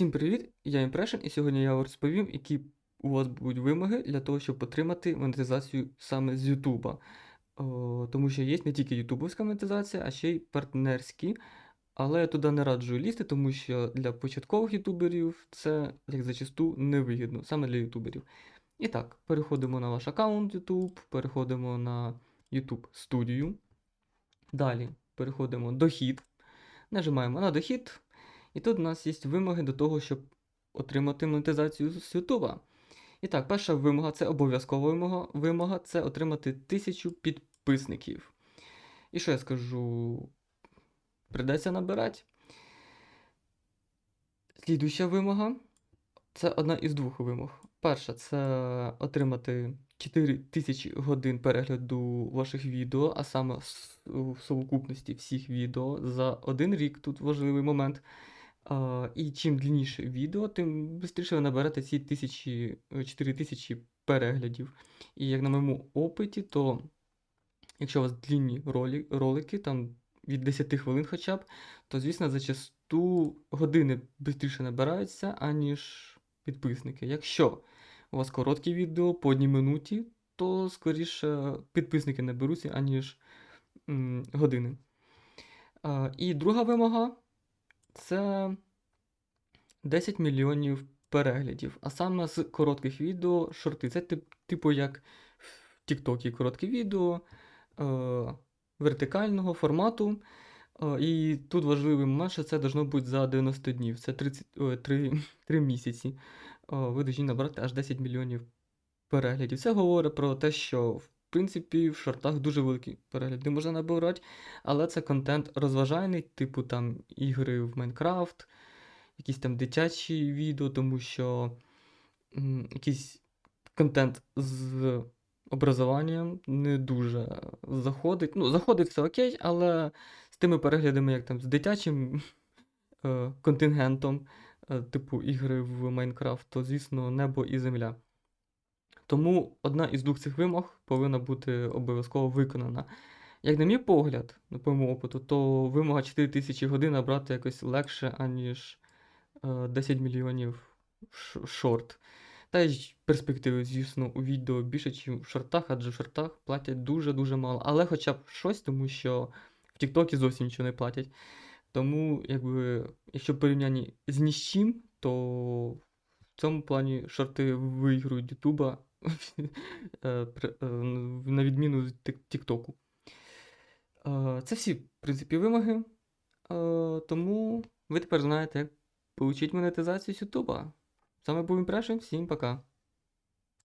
Всім привіт! Я Impression, і сьогодні я вам розповім, які у вас будуть вимоги для того, щоб отримати монетизацію саме з Ютуба. Тому що є не тільки ютубовська монетизація, а ще й партнерські. Але я туди не раджу лізти, тому що для початкових ютуберів це, як зачасту, невигідно, саме для ютуберів. І так, переходимо на ваш аккаунт YouTube, переходимо на YouTube студію. Далі переходимо дохід. Нажимаємо на дохід. І тут у нас є вимоги до того, щоб отримати монетизацію з Ютуба. І так, перша вимога це обов'язкова вимога. Вимога це отримати тисячу підписників. І що я скажу? Придеться набирати. Слідуюча вимога це одна із двох вимог. Перша це отримати 4000 годин перегляду ваших відео, а саме в совокупності всіх відео за один рік. Тут важливий момент. І чим длинніше відео, тим швидше ви наберете ці тисячі, е, 4000 переглядів. І як на моєму опиті, то якщо у вас длінні ролі, ролики, там від 10 хвилин хоча б, то, звісно, зачасту години швидше набираються, аніж підписники. Якщо у вас короткі відео по одній минуті, то скоріше підписники наберуться, аніж м, години. А, і друга вимога це 10 мільйонів переглядів. А саме з коротких відео шорти. Це тип, типу як в TikTok коротке відео е, вертикального формату. Е, і тут важливий момент, що це должно бути за 90 днів. Це 30, ой, 3, 3 місяці. Е, ви повинні набрати аж 10 мільйонів переглядів. Це говорить про те, що принципі в шортах дуже великі перегляди можна набирати, але це контент розважальний, типу там ігри в Майнкрафт, якісь там дитячі відео, тому що м, якийсь контент з образуванням не дуже заходить. Ну, заходить все окей, але з тими переглядами, як там з дитячим е, контингентом, е, типу ігри в Майнкрафт, то, звісно, небо і земля. Тому одна із двох цих вимог повинна бути обов'язково виконана. Як на мій погляд, на моєму опиту, то вимога 4000 годин набрати якось легше, аніж е, 10 мільйонів шорт. Та й перспективи, звісно, у відео більше, ніж в шортах, адже в шортах платять дуже-дуже мало. Але хоча б щось, тому що в Тіктокі зовсім нічого не платять. Тому, якби, якщо порівнянні з ні з чим, то в цьому плані шорти виграють Ютуба е, е, на відміну від Тіктоку. Е, Це всі, в принципі, вимоги. Е, Тому ви тепер знаєте, як отримати монетизацію з Ютуба. Саме був Impression, всім пока.